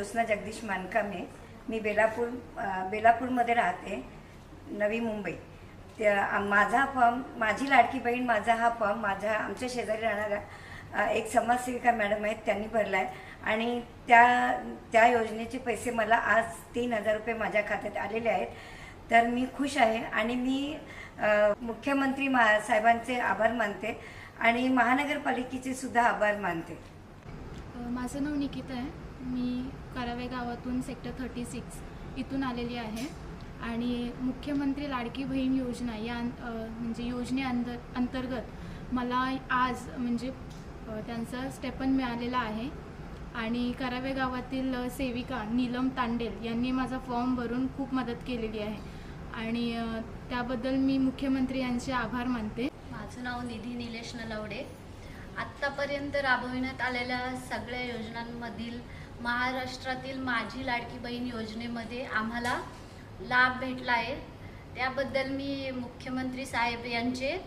ज्योत्स्ना जगदीश मानकामे. मी बेलापूर बेलापूरमध्ये राहते नवी मुंबई. त्या माझा फॉर्म माझी लाडकी बहीण माझा हा फॉर्म माझ्या आमच्या शेजारी राहणाऱ्या एक समाजसेविका मॅडम आहेत त्यांनी भरला आहे आणि त्या त्या योजनेचे पैसे मला आज तीन हजार रुपये माझ्या खात्यात आलेले आहेत. तर मी खुश आहे आणि मी मुख्यमंत्री मा साहेबांचे आभार मानते आणि महानगरपालिकेचे सुद्धा आभार मानते. माझं नाव निकिता आहे. मी करावे गावातून सेक्टर थर्टी सिक्स इथून आलेली आहे. आणि मुख्यमंत्री लाडकी बहीण योजना या म्हणजे योजने म्हणजे अंतर्गत मला आज म्हणजे त्यांचं त्यांचा स्टेपन मिळालेला आहे. आणि करावे गावातील सेविका नीलम तांडेल यांनी माझा फॉर्म भरून खूप मदत केलेली आहे. आणि त्याबद्दल मी मुख्यमंत्री यांचे आभार मानते. माझं नाव निधी निलेश नलवडे. आत्तापर्यंत राबविण्यात आलेल्या सगळ्या योजनांमधील महाराष्ट्रातील माझी लाडकी बहीण योजनेमध्ये आम्हाला लाभ भेटला आहे. त्याबद्दल मी मुख्यमंत्री साहेब यांचे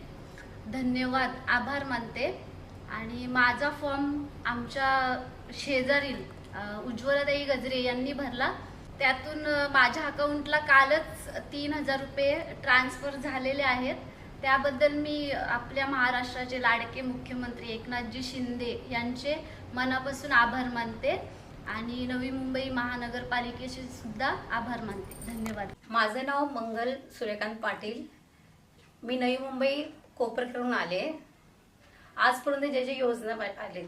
धन्यवाद आभार मानते. आणि माझा फॉर्म आमच्या शेजारील अ, उज्ज्वलाताई गजरे यांनी भरला. त्यातून माझ्या अकाउंटला कालच तीन हजार रुपये ट्रान्सफर झालेले आहेत. त्याबद्दल मी आपल्या महाराष्ट्राचे लाडके मुख्यमंत्री एकनाथजी शिंदे यांचे मनापासून आभार मानते. आणि नवी मुंबई महानगरपालिकेशी सुद्धा आभार मानते. धन्यवाद. माझं नाव मंगल सूर्यकांत पाटील. मी नवी मुंबई कोपरकडून आले. आजपर्यंत ज्या ज्या योजना आलेत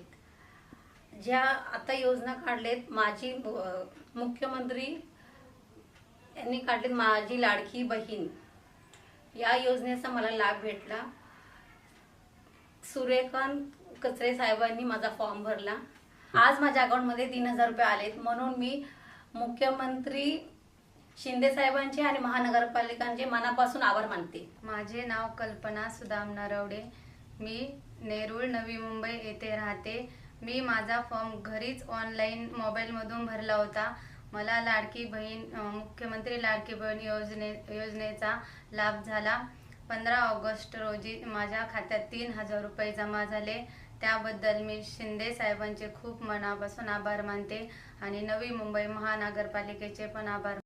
ज्या आता योजना काढलेत माझी मुख्यमंत्री यांनी काढलेत माझी लाडकी बहीण. या योजनेचा मला लाभ भेटला. सूर्यकांत कचरे साहेबांनी माझा फॉर्म भरला. आज माझ्या अकाउंटमध्ये तीन हजार रुपये आलेत. म्हणून मी मुख्यमंत्री शिंदे साहेबांचे आणि महानगरपालिकांचे मनापासून आभार मानते. माझे नाव कल्पना सुदाम नरवडे मी नेरूळ नवी मुंबई येथे राहते. मी माझा फॉर्म घरीच ऑनलाईन मोबाईलमधून भरला होता. मला लाडकी बहीण मुख्यमंत्री लाडकी बहीण योजने योजनेचा लाभ झाला. पंधरा ऑगस्ट रोजी माझ्या खात्यात तीन हजार रुपये जमा झाले. त्याबद्दल मी शिंदे साहेबांचे खूप मनापासून आभार मानते आणि नवी मुंबई महानगरपालिकेचे पण आभार